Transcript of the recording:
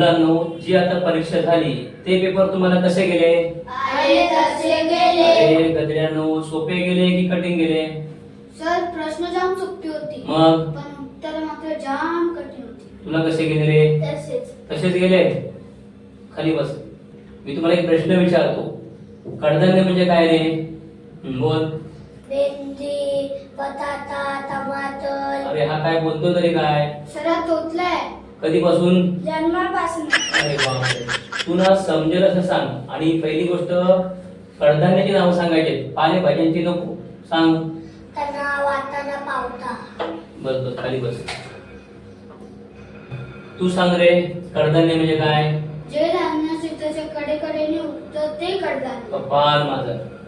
मुलांनो जी आता परीक्षा झाली ते पेपर तुम्हाला कसे गेले? अरे गदड्यानो सोपे गेले की कठीण गेले? सर प्रश्न जाम सोपी होती. मग? पण उत्तर मात्र जाम कठीण होती. तुला कसे गेले रे? तसेच. गेले? खाली बस. मी तुम्हाला एक प्रश्न विचारतो. कडधान्य म्हणजे काय रे? बोल. भेंडी बटाटा टमाटर. अरे हा काय बोलतो तरी काय? सरा तोतलाय. कधीपासून? जन्मापासून. अरे बापरे. तू ना समजेल असं सांग. आणि पहिली गोष्ट कडधान्याची नावं सांगायचे पालेभाज्यांची नको. सांग. त्यांना वाटाणा पावटा. बस बस खाली बस. तू सांग रे कडधान्य म्हणजे काय? जे धान्य शेताच्या कडेकडेने उगतं ते कडधान्य. कपाल माझा.